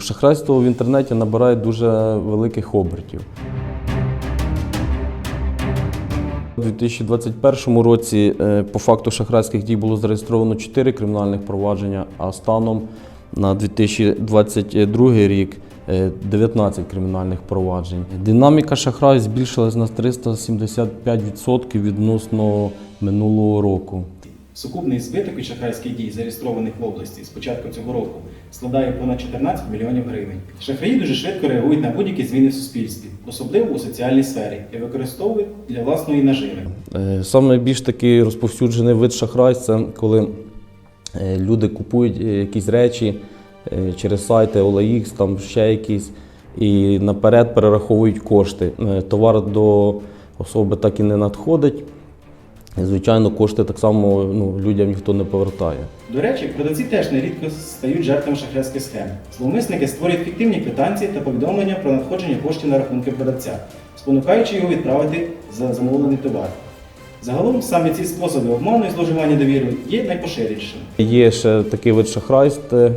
Шахрайство в інтернеті набирає дуже великих обертів. У 2021 році е, по факту шахрайських дій було зареєстровано 4 кримінальних провадження, а станом на 2022 рік е, 19 кримінальних проваджень. Динаміка шахраю збільшилась на 375% відносно минулого року. Сукупний збиток від шахрайських дій, зареєстрованих в області з початку цього року, складає понад 14 мільйонів гривень. Шахраї дуже швидко реагують на будь-які зміни в суспільстві, особливо у соціальній сфері, і використовують для власної наживи. Е, Саме більш такий розповсюджений вид шахрайств це коли е, люди купують е, якісь речі через сайти OLX, там ще якісь, і наперед перераховують кошти. Товар до особи так і не надходить. Звичайно, кошти так само ну, людям ніхто не повертає. До речі, продавці теж нерідко стають жертвами шахрайських схем. Зловмисники створюють фіктивні квитанції та повідомлення про надходження коштів на рахунки продавця, спонукаючи його відправити за замовлений товар. Загалом саме ці способи обману і зловживання довірою є найпоширенішими. Є ще такий вид шахрайств, е,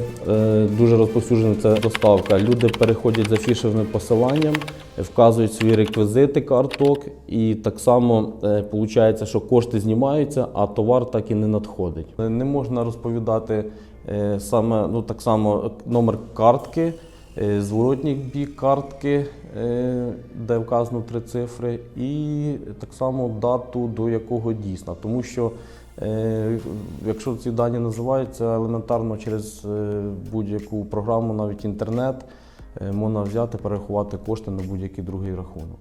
дуже розповсюджений це доставка. Люди переходять за фішевими посиланням, вказують свої реквізити карток, і так само виходить, що кошти знімаються, а товар так і не надходить. Не можна розповідати е, саме ну так само номер картки. е, Зворотній бік картки, е, де вказано три цифри, і так само дату, до якого дійсна. Тому що Е, Якщо ці дані називаються елементарно через е, будь-яку програму, навіть інтернет, е, можна взяти, перерахувати кошти на будь-який другий рахунок.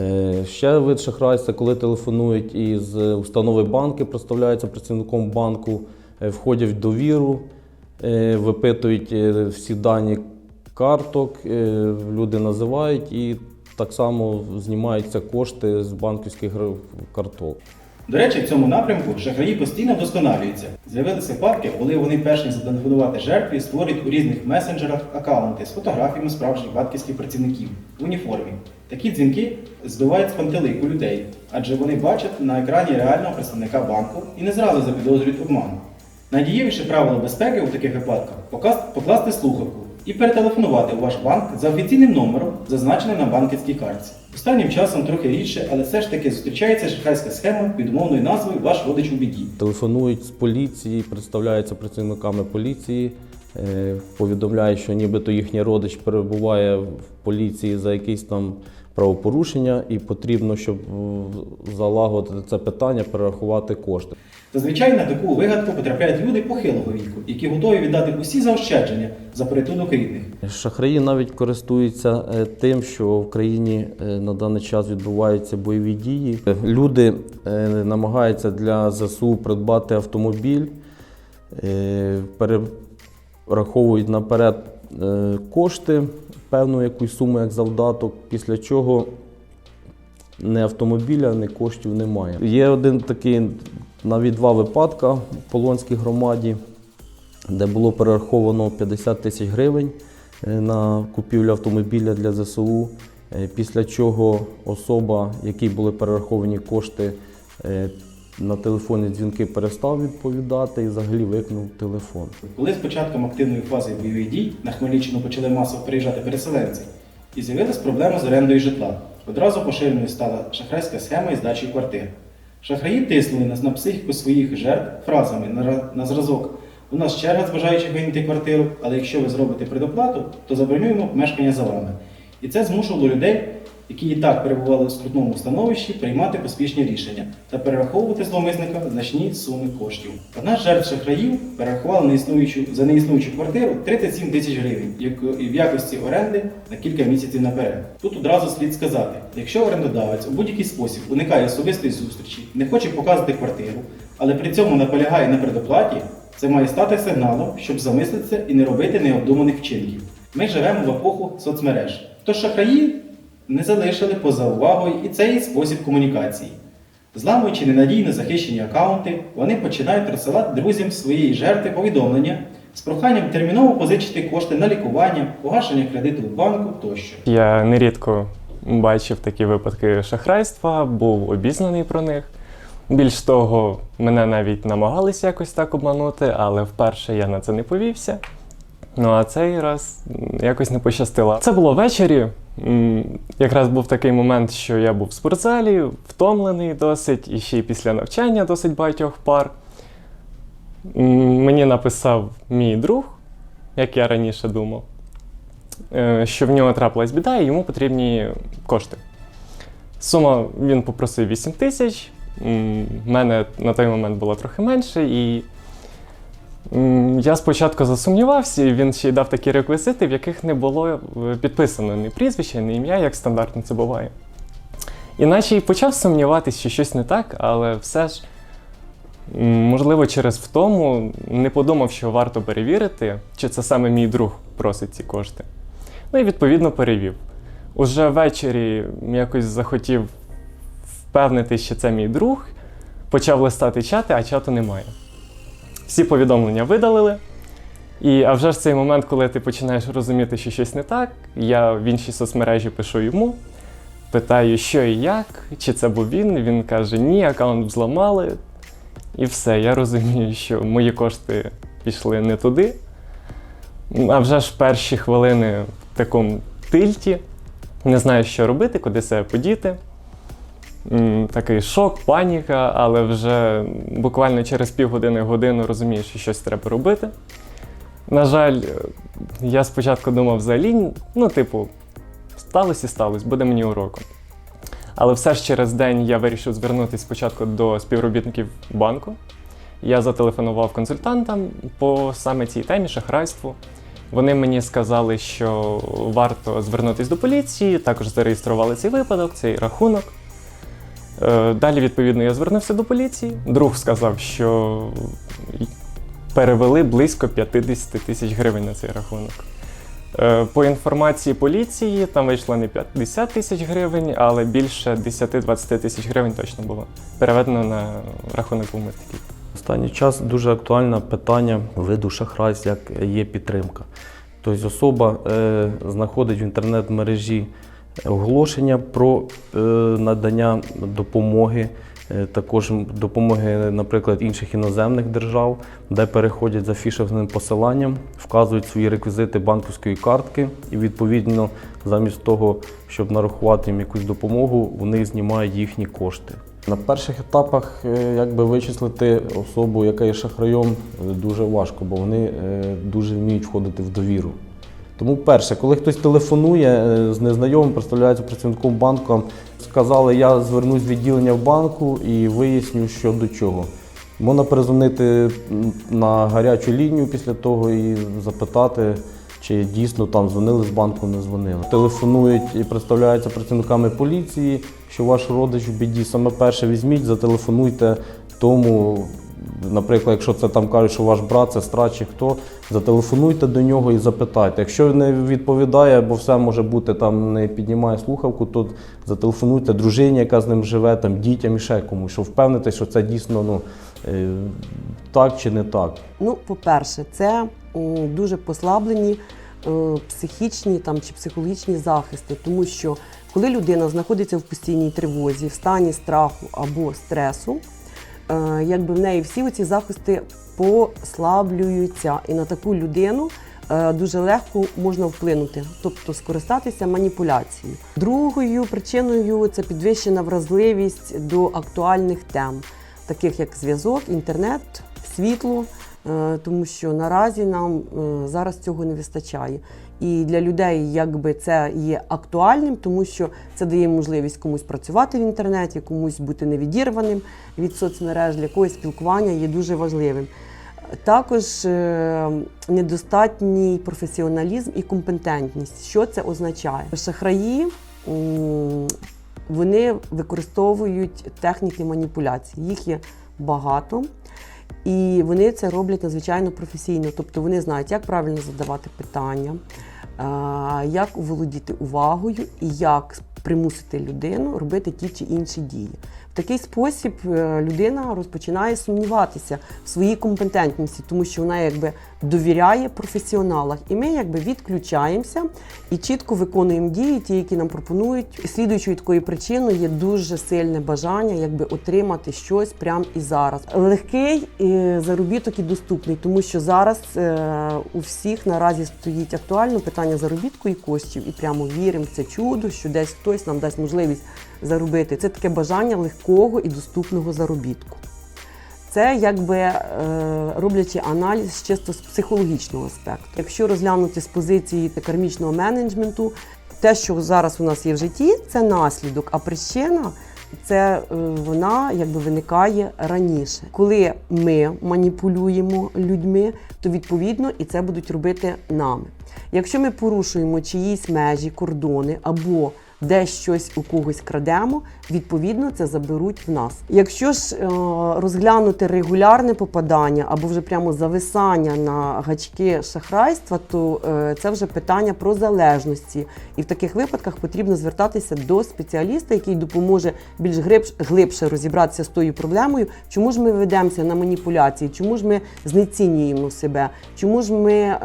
Е, Ще вид шахрайства, коли телефонують із установи банки, представляються працівником банку, е, входять в довіру, е, випитують е, всі дані карток, е, люди називають і так само знімаються кошти з банківських карток. До речі, в цьому напрямку шахраї постійно вдосконалюються. З'явилися випадки, коли вони перш ніж жертві, створюють у різних месенджерах аккаунти з фотографіями справжніх банківських працівників в уніформі. Такі дзвінки збивають з пантелику людей, адже вони бачать на екрані реального представника банку і не зразу запідозрюють обман. Найдієвіше правило безпеки у таких випадках покласти слухавку і перетелефонувати у ваш банк за офіційним номером, зазначеним на банківській картці. Останнім часом трохи рідше, але все ж таки зустрічається шахрайська схема під умовною назвою Ваш родич у біді. Телефонують з поліції, представляються працівниками поліції, е, повідомляють, що нібито їхній родич перебуває в поліції за якісь там правопорушення, і потрібно, щоб залагодити це питання, перерахувати кошти. Зазвичай на таку вигадку потрапляють люди похилого віку, які готові віддати усі заощадження за порятунок рідних. Шахраї навіть користуються е, тим, що в країні е, на даний час відбуваються бойові дії. Люди е, намагаються для ЗСУ придбати автомобіль, перераховують наперед кошти, певну якусь суму як завдаток, після чого ні автомобіля, ні коштів немає. Є один такий навіть два випадка в Полонській громаді, де було перераховано 50 тисяч гривень е, на купівлю автомобіля для ЗСУ. е, Після чого особа, якій були перераховані кошти, е, на телефонні дзвінки перестав відповідати і взагалі викинув телефон. Коли з початком активної фази бойових дій на Хмельниччину почали масово приїжджати переселенці, і з'явилась проблема з орендою житла. Одразу поширеною стала шахрайська схема із здачі квартир. Шахраї тиснули нас на психіку своїх жертв фразами на, на зразок. У нас черга раз бажаючих вийняти квартиру, але якщо ви зробите предоплату, то забронюємо мешкання за вами. І це змушувало людей, які і так перебували в скрутному становищі, приймати поспішні рішення та перераховувати зловмисникам значні суми коштів. Одна з жертв шахраїв перерахувала неіснуючу, за неіснуючу квартиру 37 тисяч гривень як- в якості оренди на кілька місяців наперед. Тут одразу слід сказати: якщо орендодавець у будь-який спосіб уникає особистої зустрічі, не хоче показувати квартиру, але при цьому наполягає на предоплаті, це має стати сигналом, щоб замислитися і не робити необдуманих вчинків. Ми живемо в епоху соцмереж. Тож шахраї не залишили поза увагою і цей спосіб комунікації. Зламуючи ненадійно захищені акаунти, вони починають розсилати друзям своєї жертви повідомлення з проханням терміново позичити кошти на лікування, погашення кредиту в банку тощо. Я нерідко бачив такі випадки шахрайства, був обізнаний про них. Більш того, мене навіть намагалися якось так обманути, але вперше я на це не повівся. Ну а цей раз якось не пощастило. Це було ввечері. Якраз був такий момент, що я був в спортзалі, втомлений досить, і ще й після навчання досить багатьох пар. Мені написав мій друг, як я раніше думав, е, що в нього трапилась біда і йому потрібні кошти. Сума він попросив 8 тисяч. В мене на той момент було трохи менше, і я спочатку засумнівався, і він ще й дав такі реквізити, в яких не було е, підписано ні прізвище, ні ім'я, як стандартно це буває. Й почав сумніватися, що щось не так, але все ж, можливо, через втому не подумав, що варто перевірити, чи це саме мій друг просить ці кошти. Ну і відповідно перевів. Уже ввечері якось захотів впевнити, що це мій друг, почав листати чати, а чату немає. Всі повідомлення видалили. І а вже ж цей момент, коли ти починаєш розуміти, що щось не так, я в іншій соцмережі пишу йому, питаю, що і як, чи це був він. Він каже, ні, аккаунт взламали. І все, я розумію, що мої кошти пішли не туди. А вже ж перші хвилини в такому тильті, не знаю, що робити, куди себе подіти. Такий шок, паніка, але вже буквально через півгодини годину розумію, що щось треба робити. На жаль, я спочатку думав взагалі, ну, типу, сталося і сталося, буде мені уроком. Але все ж через день я вирішив звернутися спочатку до співробітників банку. Я зателефонував консультантам по саме цій темі шахрайству. Вони мені сказали, що варто звернутися до поліції, також зареєстрували цей випадок, цей рахунок. Е, Далі, відповідно, я звернувся до поліції. Друг сказав, що перевели близько 50 тисяч гривень на цей рахунок. Е, По інформації поліції, там вийшло не 50 тисяч гривень, але більше 10-20 тисяч гривень точно було переведено на рахунок був такий. Останній час дуже актуальне питання виду шахрайств, як є підтримка. Тобто особа е, знаходить в інтернет-мережі оголошення про е, надання допомоги, е, також допомоги, наприклад, інших іноземних держав, де переходять за фішинговим посиланням, вказують свої реквізити банківської картки, і відповідно, замість того, щоб нарахувати їм якусь допомогу, вони знімають їхні кошти. На перших етапах е, якби вичислити особу, яка є шахраєм, дуже важко, бо вони дуже вміють входити в довіру. Тому перше, коли хтось телефонує е, з незнайомим, представляється працівником банку, сказали, я звернусь в відділення в банку і виясню, що до чого. Можна перезвонити на гарячу лінію після того і запитати, чи дійсно там дзвонили з банку, не дзвонили. Телефонують і представляються працівниками поліції, що ваш родич в біді. Саме перше візьміть, зателефонуйте тому, наприклад, якщо це там кажуть, що ваш брат, сестра чи хто, зателефонуйте до нього і запитайте. Якщо не відповідає, бо все може бути там не піднімає слухавку, то зателефонуйте дружині, яка з ним живе, там дітям і ще комусь, щоб впевнитися, що це дійсно ну, е, так чи не так. Ну, по-перше, це дуже послаблені е, психічні там, чи психологічні захисти, тому що коли людина знаходиться в постійній тривозі, в стані страху або стресу, якби в неї всі ці захисти послаблюються. І на таку людину е, дуже легко можна вплинути, тобто скористатися маніпуляцією. Другою причиною це підвищена вразливість до актуальних тем, таких як зв'язок, інтернет, світло. Е, тому що наразі нам е, зараз цього не вистачає. І для людей якби це є актуальним, тому що це дає можливість комусь працювати в інтернеті, комусь бути невідірваним від соцмереж, для когось спілкування є дуже важливим. Також е, недостатній професіоналізм і компетентність. Що це означає? Шахраї вони використовують техніки маніпуляції. Їх є багато. І вони це роблять надзвичайно професійно. Тобто вони знають, як правильно задавати питання, як володіти увагою і як примусити людину робити ті чи інші дії. В такий спосіб е, людина розпочинає сумніватися в своїй компетентності, тому що вона якби довіряє професіоналах. І ми якби відключаємося і чітко виконуємо дії, ті, які нам пропонують. Слідуючою такою причиною є дуже сильне бажання якби отримати щось прямо і зараз. Легкий е, заробіток і доступний, тому що зараз е, у всіх наразі стоїть актуально питання заробітку і коштів, і прямо віримо в це чудо, що десь хтось нам дасть можливість заробити. Це таке бажання легкого і доступного заробітку. Це якби е, роблячи аналіз чисто з психологічного аспекту. Якщо розглянути з позиції кармічного менеджменту, те, що зараз у нас є в житті, це наслідок, а причина це е, вона якби виникає раніше. Коли ми маніпулюємо людьми, то відповідно і це будуть робити нами. Якщо ми порушуємо чиїсь межі, кордони або десь щось у когось крадемо, відповідно це заберуть в нас. Якщо ж е, розглянути регулярне попадання або вже прямо зависання на гачки шахрайства, то е, це вже питання про залежності. І в таких випадках потрібно звертатися до спеціаліста, який допоможе більш глибш- глибше розібратися з тою проблемою, чому ж ми ведемося на маніпуляції, чому ж ми знецінюємо себе, чому ж ми е,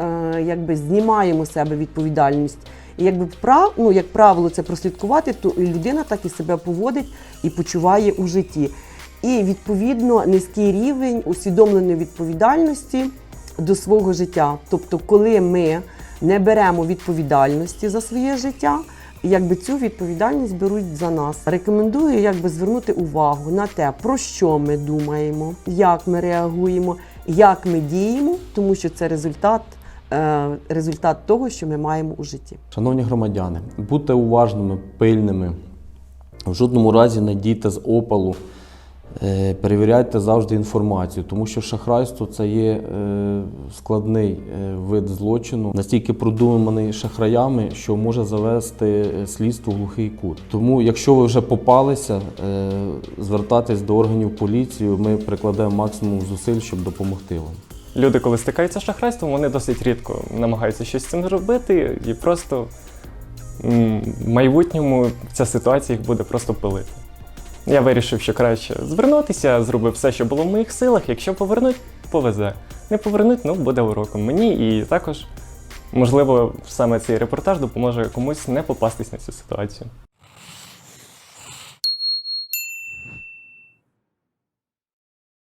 якби знімаємо себе відповідальність. І якби прав, ну, як правило, це прослідкувати, то людина так і себе поводить і почуває у житті. І відповідно низький рівень усвідомленої відповідальності до свого життя. Тобто, коли ми не беремо відповідальності за своє життя, якби цю відповідальність беруть за нас. Рекомендую якби звернути увагу на те, про що ми думаємо, як ми реагуємо, як ми діємо, тому що це результат, результат того, що ми маємо у житті. Шановні громадяни, будьте уважними, пильними. В жодному разі не дійте з опалу. Е, Перевіряйте завжди інформацію, тому що шахрайство це є е, складний е, вид злочину, настільки продуманий шахраями, що може завести е, слідство в глухий кут. Тому, якщо ви вже попалися, е, звертайтесь до органів поліції. Ми прикладемо максимум зусиль, щоб допомогти вам. Люди, коли стикаються з шахрайством, вони досить рідко намагаються щось з цим зробити, і просто в майбутньому ця ситуація їх буде просто пилити. Я вирішив, що краще звернутися, зробив все, що було в моїх силах. Якщо повернуть, повезе. Не повернуть, ну буде уроком мені і також, можливо, саме цей репортаж допоможе комусь не попастись на цю ситуацію.